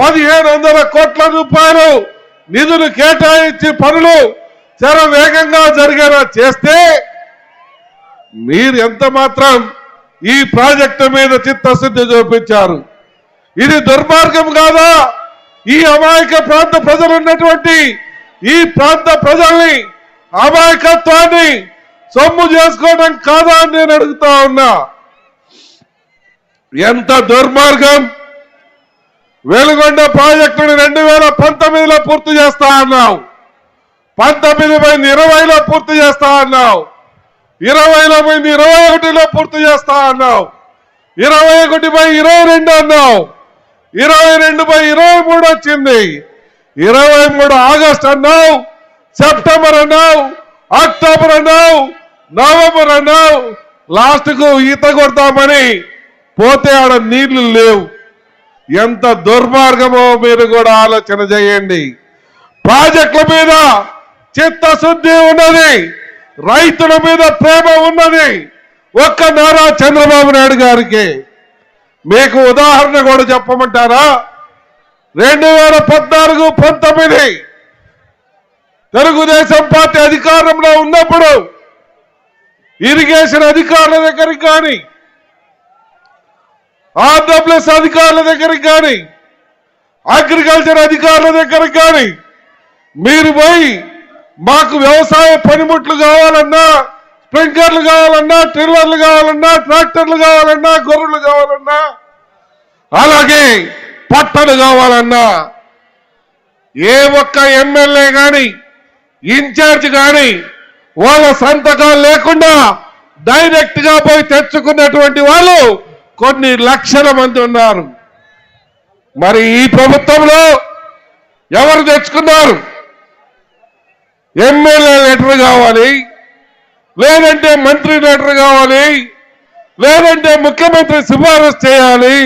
పదిహేను వందల కోట్ల రూపాయలు నిధులు కేటాయించి పనులు చాలా వేగంగా జరిగేలా చేస్తే మీరు ఎంత మాత్రం ఈ ప్రాజెక్టు మీద చిత్తశుద్ధి చూపించారు. ఇది దుర్మార్గం కాదా? ఈ అమాయక ప్రాంత ప్రజలు ఉన్నటువంటి ఈ ప్రాంత ప్రజల్ని అమాయకత్వాన్ని సొమ్ము చేసుకోవడం కాదా అని నేను అడుగుతా ఉన్నా. ఎంత దుర్మార్గం! వెలుగొండ ప్రాజెక్టుని రెండు వేల పంతొమ్మిదిలో పూర్తి చేస్తా అన్నావు. పంతొమ్మిది పోయింది ఇరవైలో పూర్తి చేస్తా అన్నావు. ఇరవైలో పోయింది ఇరవై ఒకటిలో పూర్తి చేస్తా అన్నావు. ఇరవై ఒకటి బై ఇరవై రెండు అన్నావు. ఇరవై రెండు పై ఇరవై మూడు వచ్చింది. ఇరవై మూడు ఆగస్ట్ అన్నావు సెప్టెంబర్ అన్నావు అక్టోబర్ అన్నావు నవంబర్ అన్నావు. లాస్ట్కు ఈత కొడతామని పోతే ఆడ నీళ్ళు లేవు. ఎంత దుర్మార్గమో మీరు కూడా ఆలోచన చేయండి. ప్రాజెక్టుల మీద చిత్తశుద్ధి ఉన్నది రైతుల మీద ప్రేమ ఉన్నది. ఒక్క నారా చంద్రబాబు నాయుడు గారికి మీకు ఉదాహరణ కూడా చెప్పమంటారా? రెండు వేల పద్నాలుగు పంతొమ్మిది తెలుగుదేశం పార్టీ అధికారంలో ఉన్నప్పుడు ఇరిగేషన్ అధికారుల దగ్గరికి కానీ ఆర్డబ్ల్యూఎస్ అధికారుల దగ్గరికి కానీ అగ్రికల్చర్ అధికారుల దగ్గరికి కానీ మీరు పోయి మాకు వ్యవసాయ పనిముట్లు కావాలన్నా స్ప్రింక్లర్లు కావాలన్నా ట్రిల్లర్లు కావాలన్నా ట్రాక్టర్లు కావాలన్నా గొర్రెలు కావాలన్నా అలాగే పట్టలు కావాలన్నా ఏ ఒక్క ఎమ్మెల్యే కానీ ఇన్ఛార్జ్ కానీ వాళ్ళ సంతకాలు లేకుండా డైరెక్ట్గా పోయి తెచ్చుకున్నటువంటి వాళ్ళు కొన్ని లక్షల మంది ఉన్నారు. మరి ఈ ప్రభుత్వంలో ఎవరు తెచ్చుకున్నారు? ఎమ్మెల్యే లెటర్ కావాలి లేదంటే మంత్రి లెటర్ కావాలి లేదంటే ముఖ్యమంత్రి సిఫారసు చేయాలి.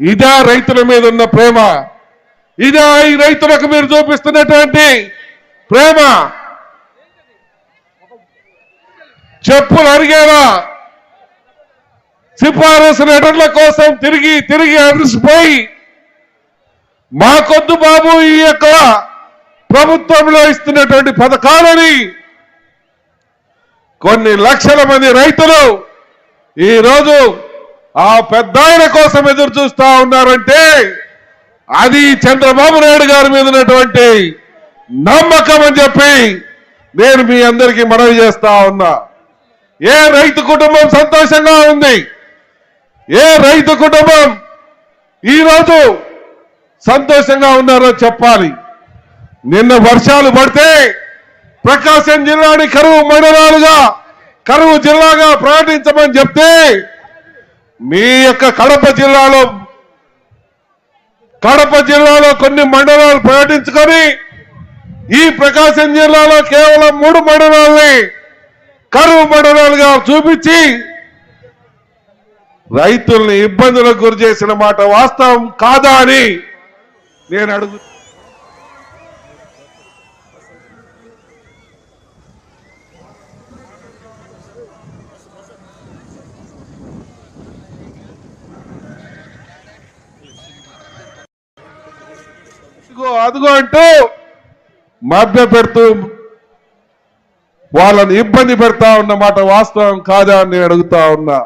ఇదా రైతుల మీద ఉన్న ప్రేమ. ఇదా ఈ రైతులకు మీరు చూపిస్తున్నటువంటి ప్రేమ. చెప్పులు అరిగేలా సిఫారసు లెటర్ల కోసం తిరిగి తిరిగి అరిసిపోయి మాకొద్దు బాబు ఈ యొక్క ప్రభుత్వంలో ఇస్తున్నటువంటి పథకాలని కొన్ని లక్షల మంది రైతులు ఈరోజు ఆ పెద్ద కోసం ఎదురు చూస్తా ఉన్నారంటే అది చంద్రబాబు నాయుడు గారి మీద ఉన్నటువంటి నమ్మకం అని చెప్పి నేను మీ అందరికీ మనవి చేస్తా ఉన్నా. ఏ రైతు కుటుంబం సంతోషంగా ఉంది? ఏ రైతు కుటుంబం ఈరోజు సంతోషంగా ఉన్నారో చెప్పాలి. నిన్న వర్షాలు పడితే ప్రకాశం జిల్లాని కరువు మండలాలుగా కరువు జిల్లాగా ప్రకటించమని చెప్తే మీ యొక్క కడప జిల్లాలో కడప జిల్లాలో కొన్ని మండలాలు ప్రకటించుకొని ఈ ప్రకాశం జిల్లాలో కేవలం మూడు మండలాల్ని కరువు మండలాలుగా చూపించి రైతుల్ని ఇబ్బందులకు గురి చేసిన మాట వాస్తవం కాదా అని నేను అడుగు అదిగో అంటూ మభ్య పెడుతూ వాళ్ళని ఇబ్బంది పెడతా ఉన్నమాట వాస్తవం కాదా అని నేను అడుగుతా ఉన్నా.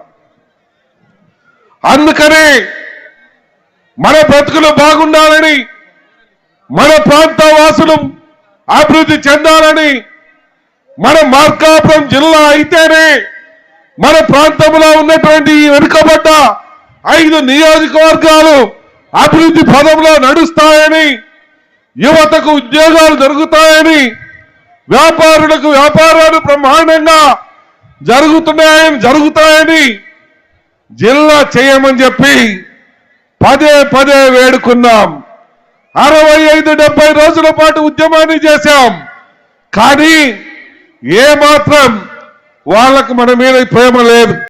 అందుకని మన బ్రతుకులు బాగుండాలని మన ప్రాంత వాసులు అభివృద్ధి చెందాలని మన మార్కాపురం జిల్లా అయితేనే మన ప్రాంతంలో ఉన్నటువంటి వెనుకబడ్డ ఐదు నియోజకవర్గాలు అభివృద్ధి పదంలో నడుస్తాయని యువతకు ఉద్యోగాలు దొరుకుతాయని వ్యాపారులకు వ్యాపారాలు బ్రహ్మాండంగా జరుగుతున్నాయని జరుగుతాయని జిల్లా చేయమని చెప్పి పదే పదే వేడుకున్నాం. అరవై ఐదు డెబ్బై రోజుల పాటు ఉద్యమాన్ని చేశాం. కానీ ఏ మాత్రం వాళ్ళకు మన మీద ప్రేమ లేదు.